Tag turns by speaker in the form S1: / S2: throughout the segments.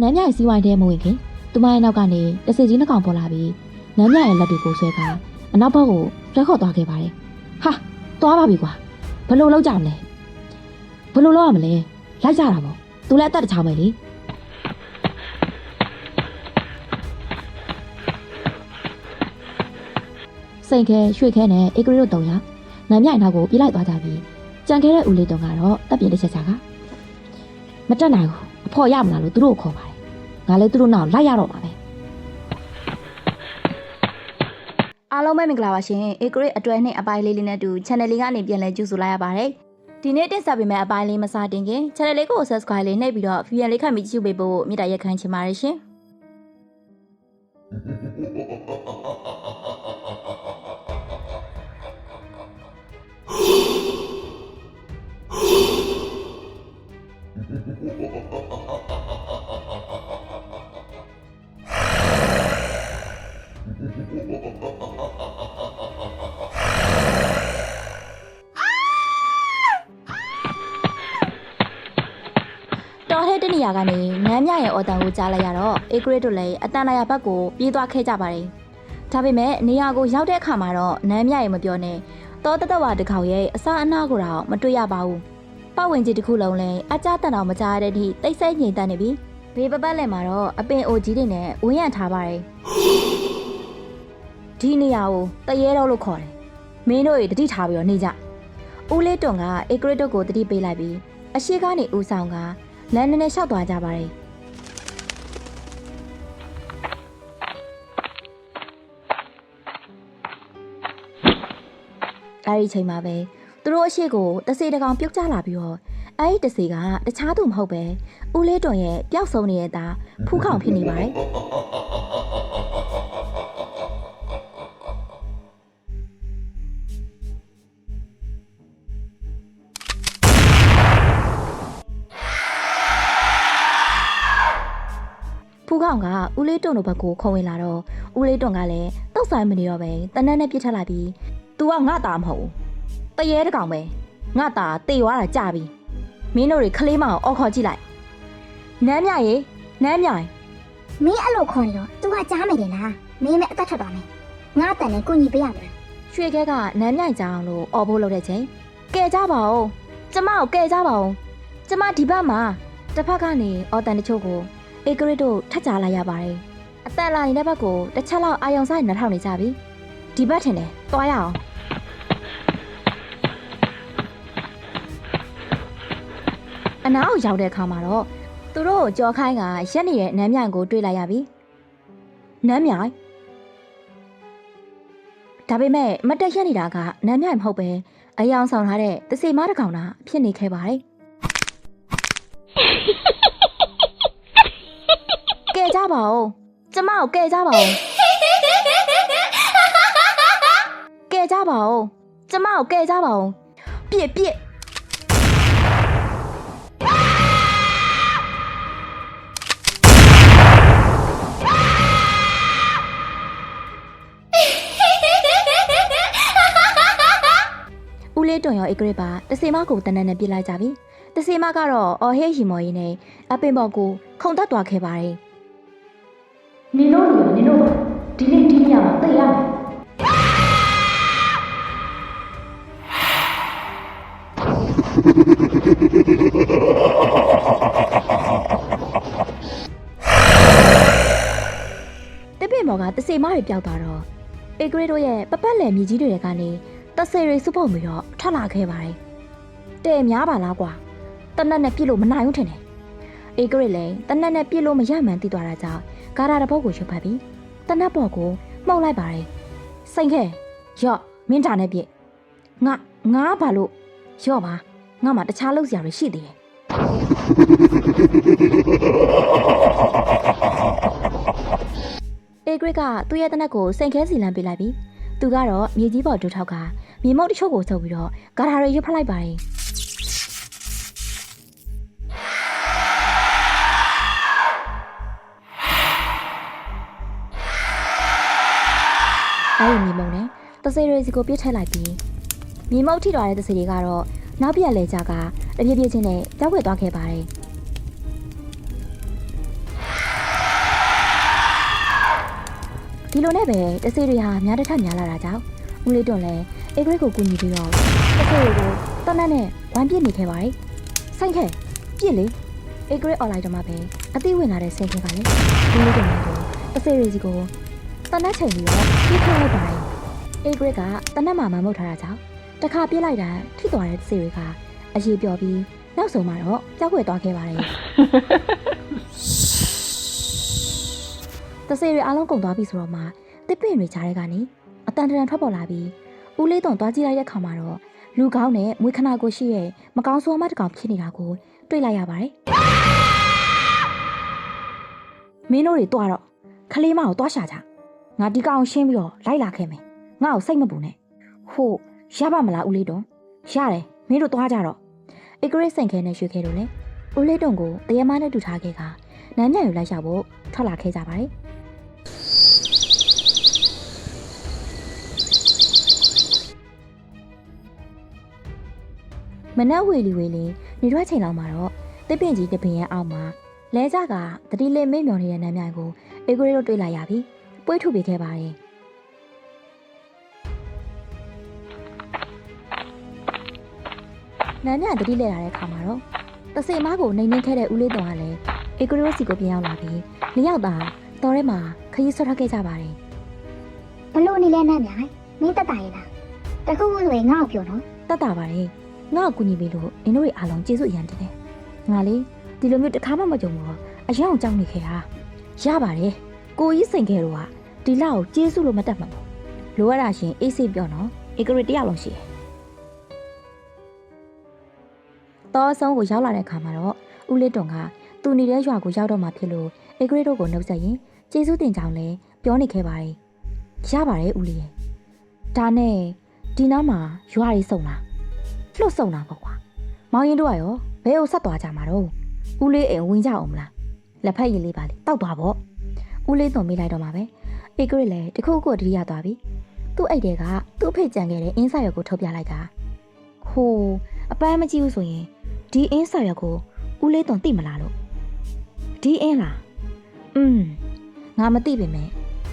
S1: နမ်းမြရဲ့စီးဝိုင်းထဲမဝင်ခင်သူမရဲ့နောက်ကနေတစေကြီးနှကောင်ပေါ်လာပြီးနမ်းမြရဲ့လက်တွေကိုဆွဲကာအနောက်ဘက်ကိုဆွဲခေါ်သွားခဲ့ပါတယ်ဟာသွားပါပြီကွာဘယ်လိုလုပ်ကြမလဲဘယ်လိုလုပ်ရမလဲလိုက်ကြတာပေါ့သူလည်းအသက်တစ်ချောင်းပဲလေစိန်ခဲရွှေခဲနဲ့အေဂရီတို့တုံရနမ်းမြရဲ့နောက်ကိုပြေးလိုက်သွားကြပြီးကြံခဲ့တဲ့ဦးလေးတုံကတော့တပ်ပြင်းတစ်ချက်ချာကမတက်နိုင်ဘူးအဖော်ရမလားလို့သူတို့ကိုခေါ်ပါတယ် ငါလည်းသူတို့နောက်လိုက်ရတော့မှာပဲ
S2: အားလုံးပဲမင်္ဂလာပါရှင်။ Acre အတွဲနှစ်အပိုင်းလေးလေးနဲ့အတူ channel လေးကနေပြန်လည်ကြိုဆိုလိုက်ရပါတယ်။ဒီနေ့တင်ဆက်ပေးမယ့်အပိုင်းလေးမစတင်ခင် channel လေးကို subscribe လေးနှိပ်ပြီးတော့ video လေးခန့်ပြီးကြည့်ပေးဖို့မေတ္တာရက်ခံချင်ပါတယ်ရှင် ရာကနေနမ်းမြရဲ့အော်တန်ကိုကြားလိုက်ရတော့ Acre တို့လည်းအတန်လာရဘက်ကိုပြေးသွားခဲ့ကြပါတယ်။ဒါပေမဲ့နေရာကိုရောက်တဲ့အခါမှာတော့နမ်းမြရဲ့မပြောနဲ့တောတတဝါတစ်ခေါက်ရဲ့အစာအနာကိုတော့မတွေ့ရပါဘူး။ပတ်ဝန်းကျင်တစ်ခုလုံးလည်းအကြတန်တော်မကြားရတဲ့အထိတိတ်ဆိတ်ငြိမ်သက်နေပြီ။ဘေးပပတ်လည်းမှာတော့အပင်အိုကြီးတွေနဲ့ဝန်းရံထားပါတယ်။ဒီနေရာကိုတရေတော့လို့ခေါ်တယ်။မင်းတို့ရေတတိထားပြီးတော့နေကြ။ဦးလေးတွန်က Acre တို့ကိုတတိပေးလိုက်ပြီးအရှိကနေဦးဆောင်က လမ်းနဲ့နဲ့လျှောက်သွားကြပါတယ်အဲဒီချိန်မှာပဲသူတို့အရှိကိုတစေတကောင်ပြုတ်ကျလာပြီးတော့အဲဒီတစေကတခြားသူမဟုတ်ပဲဦးလေးတွန်ရဲ့ပျောက်ဆုံးနေတဲ့သားဖူးခေါင်ဖြစ်နေပါတယ် ဦးလေးတွန်တို့ဘက်ကိုခုံဝင်လာတော့ဦးလေးတွန်ကလည်းတောက်ဆိုင်မနေတော့ပဲတနက်နဲ့ပြစ်ထက်လိုက်ပြီး "तू ကငါသားမဟုတ်ဘူး။တရေတကောင်ပဲငါသားတေသွားတာကြပြီ။မင်းတို့တွေကလေးမအောင်အော်ခေါ်ကြည့်လိုက်။နမ်းမြရေနမ်းမြရေ
S3: မင်းအဲ့လိုခေါ်နေတော့သူကကြားမယ်တယ်လားမင်းမဲ့အသက်ထွက်သွားမယ်ငါအတန်နဲ့ကိုညီပေးရမလား
S2: ရွှေခဲကနမ်းမြိုင်ကြအောင်လို့អော်ဖို့လုပ်တဲ့ချိန်ကဲကြပါဦးကျမကိုကဲကြပါဦးကျမဒီဘက်မှာတစ်ဖက်ကနေအော်တန်တချို့ကို အေဂရစ်တို့ထပ်ကြလိုက်ရပါတယ်အတန်လာနေတဲ့ဘက်ကိုတစ်ချက်လောက်အာယုံဆိုင်နှထောင်နေကြပြီဒီဘက်ထင်တယ်တွားရအောင်အနားကိုရောက်တဲ့အခါမှာတော့သူတို့ကိုကြော်ခိုင်းကရက်နေတဲ့နမ်းမြိုင်ကိုတွေ့လိုက်ရပြီနမ်းမြိုင်ဒါပေမဲ့မတက်ရက်နေတာကနမ်းမြိုင်မဟုတ်ပဲအယောင်ဆောင်ထားတဲ့တစေမတစ်ကောင်တာဖြစ်နေခဲ့ပါတယ်။ ကဲကြပါဦး။ကျမကိုကဲကြပါဦး။ကဲကြပါဦး။ကျမကိုကဲကြပါဦး။ပြစ်ပြစ်ဦးလေးတွန်ရောဧကရစ်ပါတစေမကိုတနက်နဲ့ပြစ်လိုက်ကြပြီ။တစေမကတော့အော်ဟေးရီမော်ရီနဲ့အပင်ပေါ်ကိုခုန်တက်သွားခဲ့ပါတယ်။
S1: နင်တို့လူနင်တို့ဒီနေ့ဒီညမှာသိရမယ်
S2: တစ်ပင်ပေါ်ကတစေမတွေပျောက်သွားတော့အေဂရစ်တို့ရဲ့ပပတ်လည်မြေကြီးတွေကနေတဆေတွေစုပုံပြီးတော့ထွက်လာခဲ့ပါတယ်။တဲ့များပါလားကွာ။တနက်နဲ့ပြစ်လို့မနိုင်ဘူးထင်တယ်။အေဂရစ်လည်းတနက်နဲ့ပြစ်လို့မရမှန်းသိသွားတာကြောင့် ဂါရာတစ်ပုတ်ကိုရုပ်ဖတ်ပြီးတနက်ပေါ်ကိုမှုတ်လိုက်ပါတယ်။စိန်ခဲရော့မင်းတာနဲ့ပြစ်ငါငါဘာလို့ရော့ပါငါမှတခြားလုပ်စရာတွေရှိသေးတယ်အေဂရစ်ကသူ့ရဲ့တနက်ကိုစိန်ခဲစီလန်းပေးလိုက်ပြီးသူကတော့မြေကြီးပေါ်ဒူထောက်ကမြေမုတ်တချို့ကိုထုတ်ပြီးတော့ဂါရာတွေရွတ်ဖတ်လိုက်ပါတယ် ။အဲ့ဒီမြေမုံနဲ့တဆေတွေစီကိုပြစ်ထည့်လိုက်ပြီးမြေမုံထိတော်တဲ့တဆေတွေကတော့နောက်ပြက်လဲကြကတပြည့်ပြည့်ချင်းနဲ့ကြောက်ခွေသွားခဲ့ပါတယ်။ဒီလိုနဲ့ပဲတဆေတွေဟာများတစ်ထပ်များလာတာကြောင့်ဦးလေးတွန်လည်းအေဂရိတ်ကိုကူညီပြီးတော့တဆေတွေကိုတနတ်နဲ့ဝမ်းပြစ်နေခဲ့ပါတယ်။ဆိုင်ခဲပြစ်လေအေဂရိတ်အွန်လိုင်းတော့မှပဲအသိဝင်လာတဲ့ဆင်ခင်ကလည်းဦးလေးတွန်လည်းတဆေတွေစီကို တနက်ချိန်ပြီးတော့ပြစ်ခတ်လိုက်ပါတယ်အေဂရစ်ကတနက်မှာမမုတ်ထားတာကြောင့်တခါပြစ်လိုက်တာထိသွားတဲ့တဆေတွေကအရေးပြောပြီးနောက်ဆုံးမှာတော့ကြောက်ွယ်သွားခဲ့ပါတယ်တဆေတွေအားလုံးကုန်သွားပြီဆိုတော့မှတစ်ပင်တွေကြားထဲကနေအတန်တရံထွက်ပေါ်လာပြီးဦးလေးတုံသွားကြည့်လိုက်တဲ့ခါမှာတော့လူကောင်းနဲ့မွေးခနာကိုရှိရဲ့မကောင်းဆိုးမတစ်ကောင်ဖြစ်နေတာကိုတွေ့လိုက်ရပါတယ်မင်းတို့တွေတွားတော့ခလေးမကိုတွားရှာကြ ငါဒီကောင်ရှင်းပြီးတော့လိုက်လာခဲ့မယ်ငါ့ကိုစိတ်မပူနဲ့ဟုတ်ရပါမလားဦးလေးတုံရတယ်မင်းတို့တွားကြတော့အေဂရစ်စိန်ခဲနဲ့ရွှေခဲတို့လည်းဦးလေးတုံကိုတရမနဲ့တူထားခဲ့ကနန်းမြန်ယူလိုက်ရဖို့ထွက်လာခဲ့ကြပါတယ်မနက်ဝေလီဝေလီနေရွက်ချိန်လောက်မှာတော့တစ်ပင်ကြီးတစ်ပင်ရဲ့အောက်မှာလဲကြကတတိလေးမိတ်မျောနေတဲ့နမ်းမြိုင်ကိုအေဂရီတို့တွေ့လိုက်ရပြီ ပွေးထုတ်ပေးခဲ့ပါတယ်နမ်းမြိုင်တတိလဲလာတဲ့ခါမှာတော့တစိမားကိုနှိမ်နှင်းခဲ့တဲ့ဦးလေးတော်ကလည်းအေဂရီတို့စီကိုပြန်ရောက်လာပြီးနှစ်ယောက်သာတော်ထဲမှာခရီးဆွတ်ထွက်ခဲ့ကြပါတယ်
S3: ဘလို့နေလဲနဲ့မြိုင်မင်းတက်တာရဲ့လားတခုခုဆိုရင်ငါ့ကိုပြောနော်
S2: တတ်တာပါတယ်ငါ့ကိုကူညီပေးလို့အင်းတို့ရဲ့အားလုံးကျေးဇူးအရန်တင်တယ်ငါလေဒီလိုမျိုးတစ်ခါမှမကြုံဘူးတော့အယောင်ကြောက်နေခဲ့တာရပါတယ်ကိုကြီးစိန်ခဲ့တော့က ဒီလောက်ကိုကျေးဇူးလို့မတတ်မှာပေါ့လိုရတာရှင်အေးစိတ်ပြောနော်ဧကရတယောက်လုံးရှိတယ်တောအဆုံးကိုရောက်လာတဲ့ခါမှာတော့ဦးလေးတုံကသူနေတဲ့ရွာကိုရောက်တော့မှဖြစ်လို့ဧကရတို့ကိုနှုတ်ဆက်ရင်ကျေးဇူးတင်ကြောင်းလဲပြောနေခဲ့ပါတယ်ရပါတယ်ဦးလေးရဲ့ဒါနဲ့ဒီနောက်မှာရွာရီစုံလားလှုပ်ဆောင်တာပေါ့ကွာမောင်ရင်တို့ကရောဘဲကိုဆက်သွားကြမှာတော့ဦးလေးအိမ်ဝင်ကြအောင်မလားလက်ဖက်ရည်လေးပါလေတောက်သွားပေါ့ဦးလေးသွန်မိလိုက်တော့မှာပဲ အေဂရစ်လည်းတခုခုတတိယသွားပြီသူ့အိတ်တဲကသူ့အဖေကြံခဲ့တဲ့အင်းစာရွက်ကိုထုတ်ပြလိုက်တာဟိုအပန်းမကြည့်ဘူးဆိုရင်ဒီအင်းစာရွက်ကိုဦးလေးသွန်သိမလားလို့ဒီအင်းလားอืมငါမသိပေမဲ့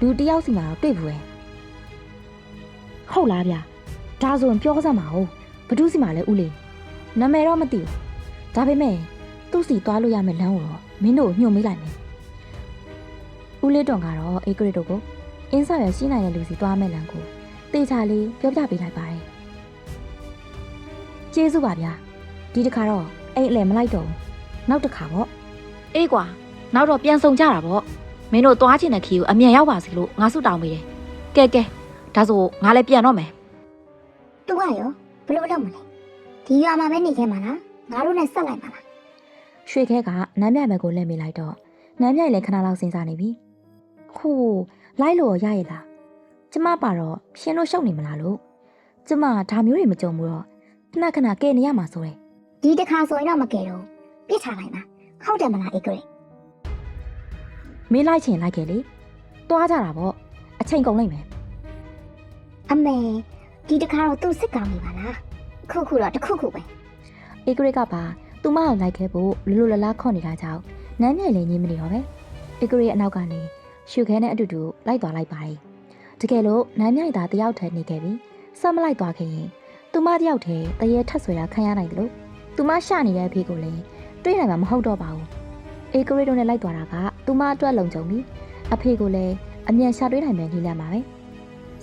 S2: လူတစ်ယောက်စီမှာတော့တွေ့ဘူးပဲဟုတ်လားဗျဒါဆိုရင်ပြောစမ်းပါဦးဘဒုစီမှာလဲဦးလေးနာမည်တော့မသိဘူးဒါပေမဲ့သူ့စီသွားလို့ရမယ့်လမ်းကိုတော့မင်းတို့ကိုညွှန်မေးလိုက်မယ် ဦးလေးတွန်ကတော့အေဂရစ်တို့ကိုအင်းဆောက်ရရှိနိုင်တဲ့လူစီသွားမယ့်လမ်းကိုတေချာလေးပြောပြပေးလိုက်ပါတယ်ကျေးဇူးပါဗျာဒီတစ်ခါတော့အိမ်အလဲမလိုက်တော့ဘူးနောက်တစ်ခါပေါ့
S1: အေးကွာနောက်တော့ပြန်ဆောင်ကြတာပေါ့မင်းတို့သွားချင်တဲ့ခီကိုအမြန်ရောက်ပါစေလို့ငါဆုတောင်းပေးတယ်ကဲကဲဒါဆိုငါလည်းပြန်တော့မယ်
S3: သူကရောဘလို့လုပ်မလဲဒီရွာမှာပဲနေခဲ့မှာလားငါတို့နဲ့ဆက်လိုက်မှာလား
S2: ရွှေခဲကနမ်းမြတ်ဘက်ကိုလှည့်မိလိုက်တော့နမ်းမြတ်လည်းခဏလောက်စဉ်းစားနေပြီ ဟိုးလိုက်လို့ရရဲ့လားကျမပါတော့ရှင်းလို့ရှုပ်နေမလားလို့ကျမဒါမျိုးတွေမကြုံဘူးတော့ခဏခဏကဲနေရမှာဆိုရယ်
S3: ဒီတစ်ခါဆိုရင်တော့မကယ်တော့ပြစ်ထားလိုက်ပါဟုတ်တယ်မလားအေဂရစ်
S2: မင်းလိုက်ချင်လိုက်ခဲ့လေတွားကြတာပေါ့အချိန်ကုန်လိုက်မယ်
S3: အမေဒီတစ်ခါတော့သူ့စစ်ကောင်းနေပါလားခုခုတော့တစ်ခုခုပဲ
S2: အေဂရစ်ကပါသူမအောင်လိုက်ခဲ့ဖို့လူလူလလားခေါ့နေတာကြောင့်နမ်းမြတ်လည်းညင်းမနေတော့ပဲအေဂရစ်ရဲ့အနောက်ကနေ ရှုခဲနဲ့အတူတူလိုက်သွားလိုက်ပါတယ်တကယ်လို့နမ်းမြတ်သားတယောက်တည်းနေခဲ့ပြီးဆက်မလိုက်သွားခဲ့ရင်သူမတယောက်တည်းတရေထက်ဆွေတာခံရနိုင်တယ်လို့သူမရှနေတဲ့အဖေကိုလည်းတွေးနိုင်မှာမဟုတ်တော့ပါဘူးအေဂရစ်တို့နဲ့လိုက်သွားတာကသူမအတွက်လုံခြုံပြီးအဖေကိုလည်းအမြန်ရှာတွေးနိုင်မယ်နည်းလမ်းပါပဲ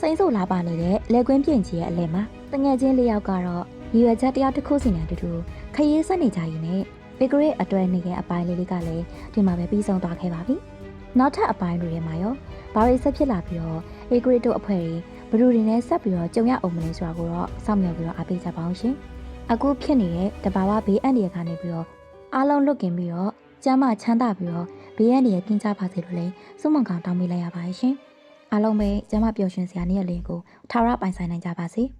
S2: စိမ့်ဆိုလာပါနေတဲ့လက်ကွင်းပြင်ကြီးရဲ့အလဲမှာတငယ်ချင်းလေးယောက်ကတော့ရည်ရွယ်ချက်တယောက်တစ်ခုစီနဲ့အတူတူခရီးဆက်နေကြရင်းနဲ့ဘေဂရစ်အတွဲနေတဲ့အပိုင်းလေးလေးကလည်းဒီမှာပဲပြီးဆုံးသွားခဲ့ပါပြီ။ နောက်ထပ်အပိုင်းတွေထဲမှာရောဘာတွေဆက်ဖြစ်လာပြီးတော့ဘေဂရစ်တို့အဖွဲ့တွေဘယ်လိုတွေနဲ့ဆက်ပြီးတော့ကြုံရအောင်မလဲဆိုတာကိုတော့စောင့်မျှော်ပြီးတော့အားပေးကြပါအောင်ရှင်။အခုဖြစ်နေတဲ့တဘာဝဘေးအန္တရာယ်ကနေပြီးတော့အားလုံးလွတ်ကင်ပြီးတော့ကျမ်းမာချမ်းသာပြီးတော့ဘေးအန္တရာယ်ကင်းကြပါစေလို့လည်းစုမုံကောင်တောင်းပေးလိုက်ရပါတယ်ရှင်။အားလုံးပဲကျမ်းမာပျော်ရွှင်စရာနေ့ရက်လေးကိုထာဝရပိုင်ဆိုင်နိုင်ကြပါစေ။